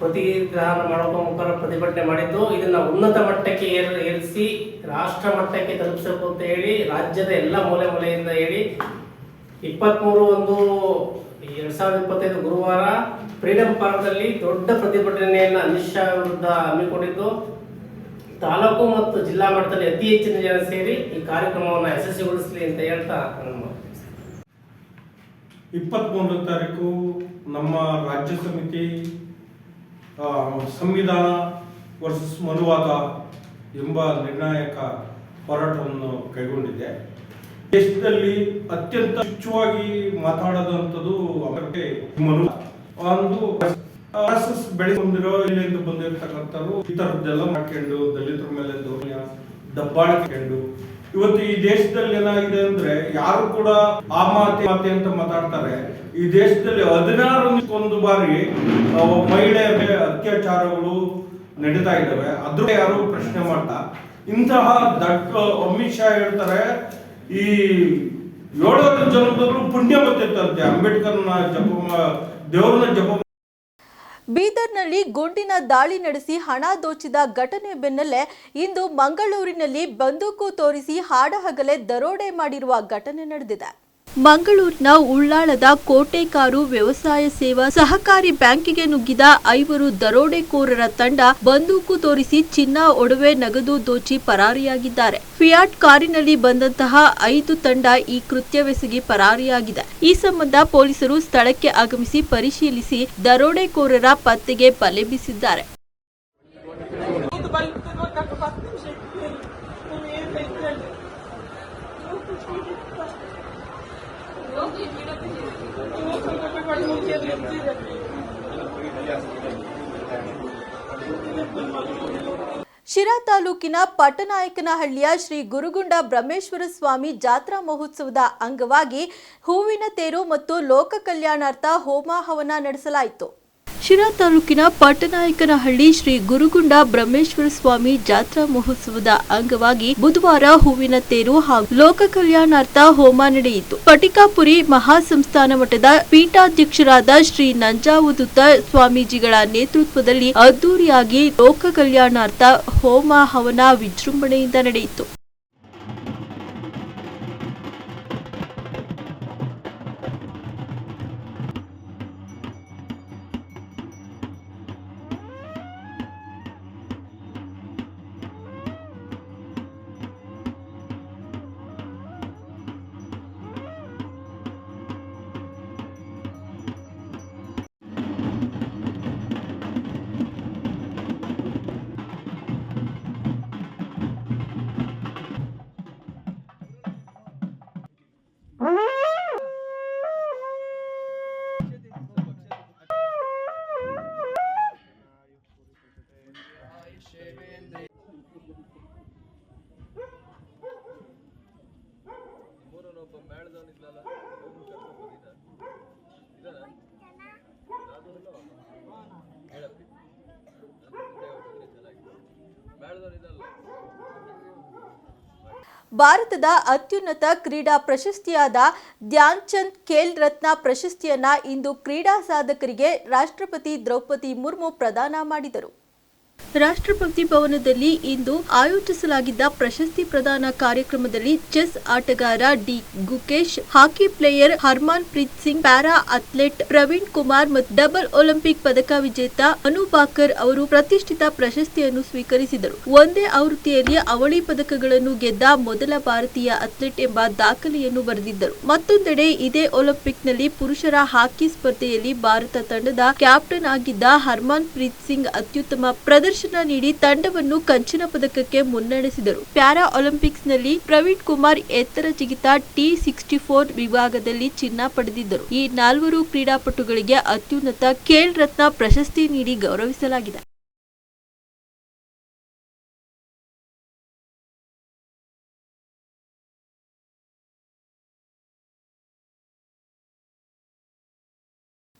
ಪ್ರತಿಗ್ರಹಣ ಮಾಡುವ ಮುಖಾಂತರ ಪ್ರತಿಭಟನೆ ಮಾಡಿದ್ದು, ಇದನ್ನ ಉನ್ನತ ಮಟ್ಟಕ್ಕೆ ಏರ್, ಏರಿಸಿ ರಾಷ್ಟ್ರ ಮಟ್ಟಕ್ಕೆ ತಲುಪಿಸಬೇಕು ಅಂತ ಹೇಳಿ, ರಾಜ್ಯದ ಎಲ್ಲ ಮೂಲೆ ಮೂಲೆಯಿಂದ ಹೇಳಿ ಇಪ್ಪತ್ತ್ಮೂರು ಒಂದು, ಎರಡ್ ಸಾವಿರದ ಇಪ್ಪತ್ತೈದು ಗುರುವಾರ ಫ್ರೀಡಂ ಪಾರ್ಕ್ನಲ್ಲಿ ದೊಡ್ಡ ಪ್ರತಿಭಟನೆಯನ್ನು ಅಮಿತ್ ಶಾ ವಿರುದ್ಧ ಹಮ್ಮಿಕೊಂಡಿದ್ದು. ತಾಲೂಕು ಮತ್ತು ಜಿಲ್ಲಾ ಮಟ್ಟದಲ್ಲಿ ಅತಿ ಹೆಚ್ಚಿನ ಜನ ಸೇರಿ ಈ ಕಾರ್ಯಕ್ರಮವನ್ನು ಯಶಸ್ವಿಗೊಳಿಸಲಿ ಅಂತ ಹೇಳ್ತಾ ಇಪ್ಪತ್ತ್ಮೂರನೇ ತಾರೀಕು ನಮ್ಮ ರಾಜ್ಯ ಸಮಿತಿ ಸಂವಿಧಾನ ವರ್ಸಸ್ ಮನುವಾದ ಎಂಬ ನಿರ್ಣಾಯಕ ಹೋರಾಟವನ್ನು ಕೈಗೊಂಡಿದೆ. ದೇಶದಲ್ಲಿ ಅತ್ಯಂತ ಹೆಚ್ಚುವಾಗಿ ಮಾತಾಡದಂಥದ್ದು ಅವರಿಗೆ ಮನು ಒಂದು ಆರ್ ಎಸ್ ಬೆಳೆದು ಬಂದಿರೋ ಇಲ್ಲಿಂದ ಬಂದಿರತಕ್ಕಂಥವ್ರು ಈ ಥರದ್ದೆಲ್ಲ ಮಾಡ್ಕೊಂಡು ದಲಿತರ ಮೇಲೆ ದೌರ್ಯ ದಬ್ಬಾಳಿಕೊಂಡು ಇವತ್ತು ಈ ದೇಶದಲ್ಲಿ ಏನಾಗಿದೆ ಅಂದ್ರೆ ಯಾರು ಕೂಡ ಆ ಮಾತೆ ಮಾತೆ ಅಂತ ಮಾತಾಡ್ತಾರೆ. ಈ ದೇಶದಲ್ಲಿ ಹದಿನಾರು ಒಂದು ಬಾರಿ ಮಹಿಳೆ ಅತ್ಯಾಚಾರಗಳು ನಡೀತಾ ಇದ್ದಾವೆ. ಅದ್ರ ಯಾರು ಪ್ರಶ್ನೆ ಮಾಡ್ತಾ? ಇಂತಹ ದಟ್ಟ ಅಮಿತ್ ಶಾ ಹೇಳ್ತಾರೆ, ಈ ಏಳರ ಜನ್ಮದಲ್ಲೂ ಪುಣ್ಯ ಬರ್ತಿತ್ತಂತೆ ಅಂಬೇಡ್ಕರ್ನ ಜಪ ದೇವ್ರನ್ನ ಜಪ ಬೀದರ್ನಲ್ಲಿ ಗುಂಡಿನ ದಾಳಿ ನಡೆಸಿ ಹಣ ದೋಚಿದ ಘಟನೆ ಬೆನ್ನಲ್ಲೇ ಇಂದು ಮಂಗಳೂರಿನಲ್ಲಿ ಬಂದೂಕು ತೋರಿಸಿ ಹಾಡಹಗಲೇ ದರೋಡೆ ಮಾಡಿರುವ ಘಟನೆ ನಡೆದಿದೆ. ಮಂಗಳೂರಿನ ಉಳ್ಳಾಳದ ಕೋಟೆಕಾರು ವ್ಯವಸಾಯ ಸೇವಾ ಸಹಕಾರಿ ಬ್ಯಾಂಕಿಗೆ ನುಗ್ಗಿದ ಐವರು ದರೋಡೆಕೋರರ ತಂಡ ಬಂದೂಕು ತೋರಿಸಿ ಚಿನ್ನ, ಒಡವೆ, ನಗದು ದೋಚಿ ಪರಾರಿಯಾಗಿದ್ದಾರೆ. ಫಿಯಾಟ್ ಕಾರಿನಲ್ಲಿ ಬಂದಂತಹ ಐದು ತಂಡ ಈ ಕೃತ್ಯವೆಸಗಿ ಪರಾರಿಯಾಗಿದೆ. ಈ ಸಂಬಂಧ ಪೊಲೀಸರು ಸ್ಥಳಕ್ಕೆ ಆಗಮಿಸಿ ಪರಿಶೀಲಿಸಿ ದರೋಡೆಕೋರರ ಪತ್ತೆಗೆ ಬಲೆ ಬೀಸಿದ್ದಾರೆ. ಶಿರಾ ತಾಲೂಕಿನ ಪಟ್ಟನಾಯಕನಹಳ್ಳಿಯ ಶ್ರೀ ಗುರುಗುಂಡ ಬ್ರಹ್ಮೇಶ್ವರ ಸ್ವಾಮಿ ಜಾತ್ರಾ ಮಹೋತ್ಸವದ ಅಂಗವಾಗಿ ಹೂವಿನ ತೇರು ಮತ್ತು ಲೋಕ ಕಲ್ಯಾಣಾರ್ಥ ಹೋಮ ಹವನ ನಡೆಸಲಾಯಿತು. ಶಿರಾ ತಾಲೂಕಿನ ಪಟ್ಟನಾಯಕನಹಳ್ಳಿ ಶ್ರೀ ಗುರುಗುಂಡ ಬ್ರಹ್ಮೇಶ್ವರ ಸ್ವಾಮಿ ಜಾತ್ರಾ ಮಹೋತ್ಸವದ ಅಂಗವಾಗಿ ಬುಧವಾರ ಹೂವಿನ ತೇರು ಹಾಗೂ ಲೋಕ ಕಲ್ಯಾಣಾರ್ಥ ಹೋಮ ನಡೆಯಿತು. ಪಟಿಕಾಪುರಿ ಮಹಾಸಂಸ್ಥಾನ ಮಠದ ಪೀಠಾಧ್ಯಕ್ಷರಾದ ಶ್ರೀ ನಂಜಾವುದುತ್ತ ಸ್ವಾಮೀಜಿಗಳ ನೇತೃತ್ವದಲ್ಲಿ ಅದ್ದೂರಿಯಾಗಿ ಲೋಕ ಕಲ್ಯಾಣಾರ್ಥ ಹೋಮ ಹವನ ವಿಜೃಂಭಣೆಯಿಂದ ನಡೆಯಿತು. ಭಾರತದ ಅತ್ಯುನ್ನತ ಕ್ರೀಡಾ ಪ್ರಶಸ್ತಿಯಾದ ಧ್ಯಾನ್ ಚಂದ್ ಖೇಲ್ ರತ್ನ ಪ್ರಶಸ್ತಿಯನ್ನ ಇಂದು ಕ್ರೀಡಾ ಸಾಧಕರಿಗೆ ರಾಷ್ಟ್ರಪತಿ ದ್ರೌಪದಿ ಮುರ್ಮು ಪ್ರದಾನ ಮಾಡಿದರು. ರಾಷ್ಟ್ರಪತಿ ಭವನದಲ್ಲಿ ಇಂದು ಆಯೋಜಿಸಲಾಗಿದ್ದ ಪ್ರಶಸ್ತಿ ಪ್ರದಾನ ಕಾರ್ಯಕ್ರಮದಲ್ಲಿ ಚೆಸ್ ಆಟಗಾರ D Gukesh, hockey player Harmanpreet Singh, para athlete Praveen Kumar ಮತ್ತು ಡಬಲ್ ಒಲಿಂಪಿಕ್ ಪದಕ ವಿಜೇತ ಅನು ಬಾಕರ್ ಅವರು ಪ್ರತಿಷ್ಠಿತ ಪ್ರಶಸ್ತಿಯನ್ನು ಸ್ವೀಕರಿಸಿದರು. ಒಂದೇ ಆವೃತ್ತಿಯಲ್ಲಿ ಅವಳಿ ಪದಕಗಳನ್ನು ಗೆದ್ದ ಮೊದಲ ಭಾರತೀಯ ಅಥ್ಲೆಟ್ ಎಂಬ ದಾಖಲೆಯನ್ನು ಬರೆದಿದ್ದರು. ಮತ್ತೊಂದೆಡೆ ಇದೇ ಒಲಿಂಪಿಕ್ನಲ್ಲಿ ಪುರುಷರ ಹಾಕಿ ಸ್ಪರ್ಧೆಯಲ್ಲಿ ಭಾರತ ತಂಡದ ಕ್ಯಾಪ್ಟನ್ ಆಗಿದ್ದ ಹರ್ಮಾನ್ ಪ್ರೀತ್ ಸಿಂಗ್ ಅತ್ಯುತ್ತಮ ಪ್ರದರ್ಶನ ನೀಡಿ ತಂಡವನ್ನು ಕಂಚಿನ ಪದಕಕ್ಕೆ ಮುನ್ನಡೆಸಿದರು. ಪ್ಯಾರಾ ಒಲಿಂಪಿಕ್ಸ್ನಲ್ಲಿ ಪ್ರವೀಣ್ ಕುಮಾರ್ ಎತ್ತರ ಜಿಗಿತ ಟಿ ಸಿಕ್ಸ್ಟಿ ಫೋರ್ ವಿಭಾಗದಲ್ಲಿ ಚಿನ್ನ ಪಡೆದಿದ್ದರು. ಈ ನಾಲ್ವರು ಕ್ರೀಡಾಪಟುಗಳಿಗೆ ಅತ್ಯುನ್ನತ ಖೇಲ್ ರತ್ನ ಪ್ರಶಸ್ತಿ ನೀಡಿ ಗೌರವಿಸಲಾಗಿದೆ.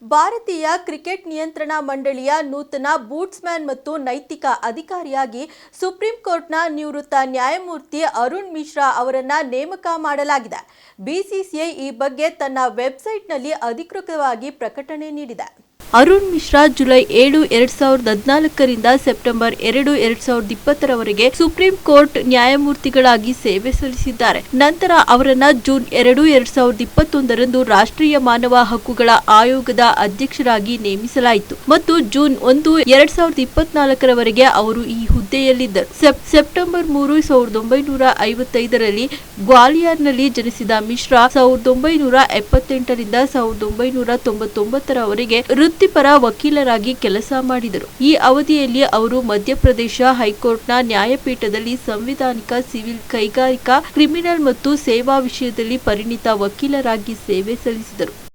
ಭಾರತೀಯ ಕ್ರಿಕೆಟ್ ನಿಯಂತ್ರಣ ಮಂಡಳಿಯ ನೂತನ ಬೂಟ್ಸ್ಮ್ಯಾನ್ ಮತ್ತು ನೈತಿಕ ಅಧಿಕಾರಿಯಾಗಿ ಸುಪ್ರೀಂ ಕೋರ್ಟ್ನ ನಿವೃತ್ತ ನ್ಯಾಯಮೂರ್ತಿ ಅರುಣ್ ಮಿಶ್ರಾ ಅವರನ್ನ ನೇಮಕ ಮಾಡಲಾಗಿದೆ. ಬಿಸಿಸಿಐ ಈ ಬಗ್ಗೆ ತನ್ನ ವೆಬ್ಸೈಟ್ನಲ್ಲಿ ಅಧಿಕೃತವಾಗಿ ಪ್ರಕಟಣೆ ನೀಡಿದೆ. ಅರುಣ್ ಮಿಶ್ರಾ ಜುಲೈ ಏಳು, ಎರಡ್ ಸಾವಿರದ ಹದಿನಾಲ್ಕರಿಂದ ಸೆಪ್ಟೆಂಬರ್ ಎರಡು, ಎರಡ್ ಸಾವಿರದ ಇಪ್ಪತ್ತರವರೆಗೆ ಸುಪ್ರೀಂ ಕೋರ್ಟ್ ನ್ಯಾಯಮೂರ್ತಿಗಳಾಗಿ ಸೇವೆ ಸಲ್ಲಿಸಿದ್ದಾರೆ. ನಂತರ ಅವರನ್ನ ಜೂನ್ ಎರಡು, ಎರಡ್ ಸಾವಿರದ ಇಪ್ಪತ್ತೊಂದರಂದು ರಾಷ್ಟ್ರೀಯ ಮಾನವ ಹಕ್ಕುಗಳ ಆಯೋಗದ ಅಧ್ಯಕ್ಷರಾಗಿ ನೇಮಿಸಲಾಯಿತು ಮತ್ತು ಜೂನ್ ಒಂದು, ಎರಡ್ ಸಾವಿರದ ಇಪ್ಪತ್ನಾಲ್ಕರವರೆಗೆ ಅವರು ಈ ಹುದ್ದೆಯಲ್ಲಿದ್ದರು. ಸೆಪ್- ಸೆಪ್ಟೆಂಬರ್ ಮೂರು, ಸಾವಿರದ ಒಂಬೈನೂರ ಐವತ್ತೈದರಲ್ಲಿ ಗ್ವಾಲಿಯರ್ನಲ್ಲಿ ಜನಿಸಿದ ಮಿಶ್ರಾ, ಸಾವಿರದ ಒಂಬೈನೂರ ಎಪ್ಪತ್ತೆಂಟರಿಂದ ಸಾವಿರದ ಒಂಬೈನೂರ ತೊಂಬತ್ತೊಂಬತ್ತರವರೆಗೆ ವೃತ್ತಿಪರ ವಕೀಲರಾಗಿ ಕೆಲಸ ಮಾಡಿದರು. ಈ ಅವಧಿಯಲ್ಲಿ ಅವರು ಮಧ್ಯಪ್ರದೇಶ ಹೈಕೋರ್ಟ್ನ ನ್ಯಾಯಪೀಠದಲ್ಲಿ ಸಂವಿಧಾನಿಕ, ಸಿವಿಲ್ ಕೈಗಾರಿಕಾ, ಕ್ರಿಮಿನಲ್ ಮತ್ತು ಸೇವಾ ವಿಷಯದಲ್ಲಿ ಪರಿಣಿತ ವಕೀಲರಾಗಿ ಸೇವೆ ಸಲ್ಲಿಸಿದರು.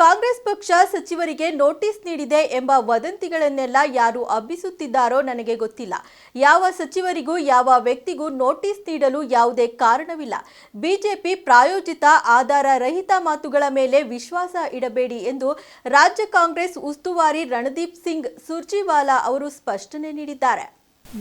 ಕಾಂಗ್ರೆಸ್ ಪಕ್ಷ ಸಚಿವರಿಗೆ ನೋಟಿಸ್ ನೀಡಿದೆ ಎಂಬ ವದಂತಿಗಳನ್ನೆಲ್ಲ ಯಾರು ಹಬ್ಬಿಸುತ್ತಿದ್ದಾರೋ ನನಗೆ ಗೊತ್ತಿಲ್ಲ. ಯಾವ ಸಚಿವರಿಗೂ ಯಾವ ವ್ಯಕ್ತಿಗೂ ನೋಟಿಸ್ ನೀಡಲು ಯಾವುದೇ ಕಾರಣವಿಲ್ಲ. ಬಿಜೆಪಿ ಪ್ರಾಯೋಜಿತ ಆಧಾರ ರಹಿತ ಮಾತುಗಳ ಮೇಲೆ ವಿಶ್ವಾಸ ಇಡಬೇಡಿ ಎಂದು ರಾಜ್ಯ ಕಾಂಗ್ರೆಸ್ ಉಸ್ತುವಾರಿ ರಣದೀಪ್ ಸಿಂಗ್ ಸುರ್ಜಿವಾಲಾ ಅವರು ಸ್ಪಷ್ಟನೆ ನೀಡಿದ್ದಾರೆ.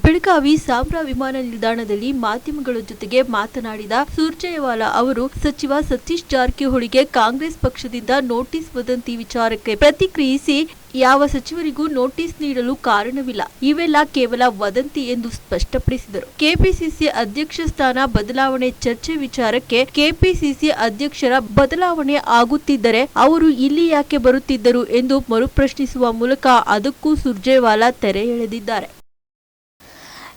ಬೆಳಗಾವಿ ಸಾಂಬ್ರಾ ವಿಮಾನ ನಿಲ್ದಾಣದಲ್ಲಿ ಮಾಧ್ಯಮಗಳ ಜೊತೆಗೆ ಮಾತನಾಡಿದ ಸುರ್ಜೇವಾಲಾ ಅವರು, ಸಚಿವ ಸತೀಶ್ ಜಾರಕಿಹೊಳಿಗೆ ಕಾಂಗ್ರೆಸ್ ಪಕ್ಷದಿಂದ ನೋಟಿಸ್ ವದಂತಿ ವಿಚಾರಕ್ಕೆ ಪ್ರತಿಕ್ರಿಯಿಸಿ, ಯಾವ ಸಚಿವರಿಗೂ ನೋಟಿಸ್ ನೀಡಲು ಕಾರಣವಿಲ್ಲ, ಇವೆಲ್ಲ ಕೇವಲ ವದಂತಿ ಎಂದು ಸ್ಪಷ್ಟಪಡಿಸಿದರು. ಕೆಪಿಸಿಸಿ ಅಧ್ಯಕ್ಷ ಸ್ಥಾನ ಬದಲಾವಣೆ ಚರ್ಚೆ ವಿಚಾರಕ್ಕೆ ಕೆಪಿಸಿಸಿ ಅಧ್ಯಕ್ಷರ ಬದಲಾವಣೆ ಆಗುತ್ತಿದ್ದರೆ ಅವರು ಇಲ್ಲಿ ಯಾಕೆ ಬರುತ್ತಿದ್ದರು ಎಂದು ಮರುಪ್ರಶ್ನಿಸುವ ಮೂಲಕ ಅದಕ್ಕೂ ಸುರ್ಜೇವಾಲಾ ತೆರೆ ಎಳೆದಿದ್ದಾರೆ.